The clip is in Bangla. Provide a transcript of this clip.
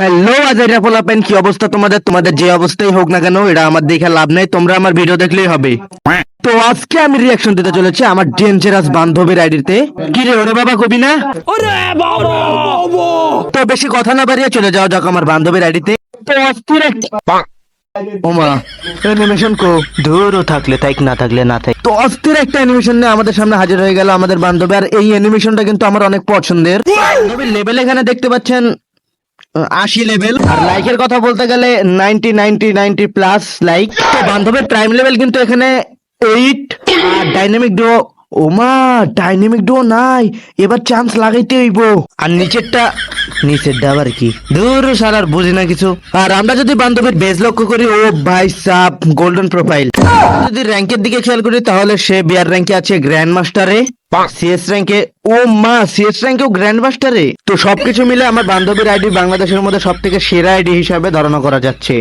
হ্যালো আজারিয়া পোলাপেন কি অবস্থা তোমাদের? তোমাদের যে অবস্থাই হোক না কেন এটা আমার দেখে লাভ নাই তোমরা আমার ভিডিও দেখলেই হবে। তো আজকে আমি রিয়াকশন দিতে চলেছি আমার ডেঞ্জারাস বান্ধবীর আইডিতে। কি রে ওরে বাবা কবি না? তো বেশি কথা না বাড়িয়ে চলে যাওয়া যাক আমার বান্ধবীর আইডিতে। তো অস্থির একটা ওমা অ্যানিমেশন কো। দূরও থাকলে তাই না থাকলে না থাক তো অস্থির একটা অ্যানিমেশন নিয়ে আমাদের সামনে হাজির হয়ে গেল আমাদের বান্ধবী আর এই অ্যানিমেশনটা কিন্তু আমার অনেক পছন্দের। বান্ধবীর লেভেল এখানে দেখতে পাচ্ছেন আশি লেভেল আর লাইকের কথা বলতে গেলে ninety ninety ninety plus like তো বান্ধবের প্রাইম লেভেল কিন্তু এখানে এইট আর ডাইনামিক ডো ওমা ডাইনামিক ডো নাই। এবার চান্স লাগাইতে হইব। আর নিচেরটা নিচের ডাবার কি। দূর সারার বুঝি না কিছু। আর আমরা যদি বান্ধবীর বেজ লক্ষ্য করি ও ভাই সাপ গোল্ডেন প্রোফাইল যদি র্যাঙ্কের দিকে খেয়াল করি তাহলে সে বিয়ার র্যাঙ্কে আছে গ্র্যান্ড মাস্টারে সিএস র্যাঙ্কে ও মা সিএস র্যাঙ্কেও গ্র্যান্ড মাস্টারে তো সবকিছু মিলে আমার বান্ধবীর আইডি বাংলাদেশের মধ্যে সব থেকে সেরা আইডি হিসাবে ধারণা করা যাচ্ছে।